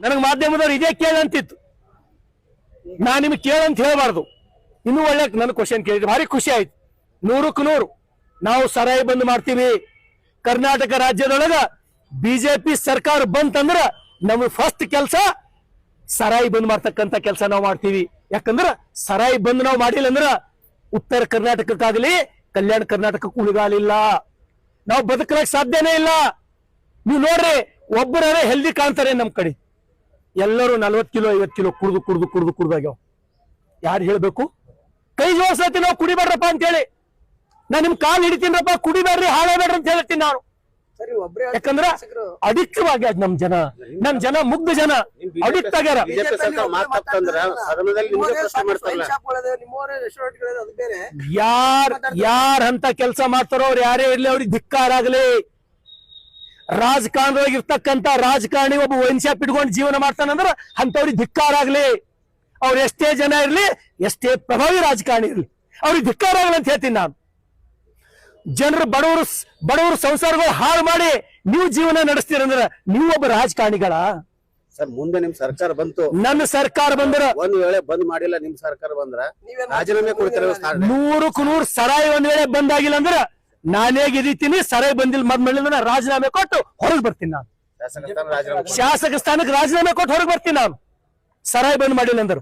ನನಗೆ ಮಾಧ್ಯಮದವ್ರು ಇದೇ ಕೇಳಂತಿತ್ತು ನಾ ನಿಮ್ಗೆ ಕೇಳಂತ ಹೇಳಬಾರ್ದು. ಇನ್ನೂ ಒಳ್ಳೆ ನನ್ನ ಕ್ವಶನ್ ಕೇಳಿದ್ರೆ. ಭಾರಿ ಖುಷಿ ಆಯ್ತು. ನೂರಕ್ಕೆ ನೂರು. ನಾವು ಸರಾಯಿ ಬಂದ್ ಮಾಡ್ತೀವಿ. ಕರ್ನಾಟಕ ರಾಜ್ಯದೊಳಗ ಬಿಜೆಪಿ ಸರ್ಕಾರ ಬಂತಂದ್ರ ನಮ್ಗೆ ಫಸ್ಟ್ ಕೆಲಸ ಸರಾಯಿ ಬಂದ್ ಮಾಡ್ತಕ್ಕಂಥ ಕೆಲಸ ನಾವು ಮಾಡ್ತೀವಿ. ಯಾಕಂದ್ರ ಸರಾಯಿ ಬಂದ್ ನಾವು ಮಾಡಿಲ್ಲ ಅಂದ್ರ ಉತ್ತರ ಕರ್ನಾಟಕಕ್ಕಾಗಲಿ ಕಲ್ಯಾಣ ಕರ್ನಾಟಕಕ್ಕೆ ಉಳಿಗಾಲಿಲ್ಲ ನಾವು ಬದುಕಲಕ್ಕೆ ಸಾಧ್ಯನೇ ಇಲ್ಲ. ನೀವು ನೋಡ್ರಿ ಒಬ್ಬರೇ ಹೆಲ್ದಿ ಕಾಣ್ತಾರೆ ನಮ್ ಕಡೆ. ಎಲ್ಲರೂ ನಲ್ವತ್ ಕಿಲೋ ಐವತ್ ಕಿಲೋ ಕುಡ್ದು ಕುಡ್ದು ಕುಡ್ದು ಕುಡ್ದಾಗ್ಯಾವ ಯಾರು ಹೇಳ್ಬೇಕು? ಕೈ ಜೋಡ್ಸತಿ ನಾವು ಕುಡಿಬೇಡ್ರಪ್ಪ ಅಂತ ಹೇಳಿ ನಾ ನಿಮ್ ಕಾಲ್ ಹಿಡಿತೀನಪ್ಪ ಕುಡಿಬೇಡ್ರಿ ಹಾಳಾಬೇಡ್ರಿ ಅಂತ ಹೇಳ್ತೀನಿ ನಾನು. ಸರಿ ಒಬ್ರೇ ಯಾಕಂದ್ರ ಅಡಿಕ್ಟ್ ಆಗ್ಯಾದ ನಮ್ ಜನ ನಮ್ ಜನ ಮುಗ್ಧ ಜನ ಅಡಿಕ್ಟ್ ಆಗ್ಯಾರ. ಯಾರ್ ಯಾರ್ ಅಂತ ಕೆಲಸ ಮಾಡ್ತಾರೋ ಅವ್ರು ಯಾರೇ ಇರ್ಲಿ ಅವ್ರಿಗೆ ಧಿಕ್ಕಾರ ಆಗ್ಲಿ. ರಾಜಕಾರಣದೊಳಗೆ ಇರ್ತಕ್ಕಂತ ರಾಜಕಾರಣಿ ಒಬ್ಬ ವೈನ್ ಶಾಪ್ ಇಟ್ಕೊಂಡು ಜೀವನ ಮಾಡ್ತಾನಂದ್ರ ಅಂತವ್ರಿಗೆ ಧಿಕ್ಕಾರ ಆಗ್ಲಿ. ಅವ್ರು ಎಷ್ಟೇ ಜನ ಇರ್ಲಿ ಎಷ್ಟೇ ಪ್ರಭಾವಿ ರಾಜಕಾರಣಿ ಇರ್ಲಿ ಅವ್ರಿಗೆ ಧಿಕ್ಕಾರ ಆಗಲಿ ಅಂತ ಹೇಳ್ತೀನಿ ನಾನು. ಜನರು ಬಡವರು ಬಡವರು ಸಂಸಾರಗಳು ಹಾಳು ಮಾಡಿ ನೀವು ಜೀವನ ನಡೆಸ್ತೀರಂದ್ರ ನೀವು ಒಬ್ಬ ರಾಜಕಾರಣಿಗಳ. ಸರ್ ಮುಂದೆ ನಿಮ್ ಸರ್ಕಾರ ಬಂತು. ನನ್ನ ಸರ್ಕಾರ ಬಂದ್ರ ಒಂದ್ ವೇಳೆ ಬಂದ್ ಮಾಡಿಲ್ಲ ನಿಮ್ ಸರ್ಕಾರ ಬಂದ್ರ ರಾಜೀನಾಮೆ ಕೊಡ್ತಾರೆ ನೂರಕ್ಕೂ ನೂರು ಸರಾಯಿ ಒಂದ್ ವೇಳೆ ಬಂದಾಗಿಲ್ಲ ಅಂದ್ರ ನಾನೇ ಗೆದಿತೀನಿ ಬಂದಿಲ್ ಬಂದಿಲ್ಲ ಮದ್ಮೇಲೆ ರಾಜೀನಾಮೆ ಕೊಟ್ಟು ಹೊರಗೆ ಬರ್ತೀನಿ ನಾನು. ಶಾಸಕ ಸ್ಥಾನಕ್ಕೆ ರಾಜೀನಾಮೆ ಕೊಟ್ಟು ಹೊರಗೆ ಬರ್ತೀನಿ ನಾನು. ಸರಾಯಿ ಬಂದ್ ಮಾಡಿಲ್ಲ ಅಂದ್ರು.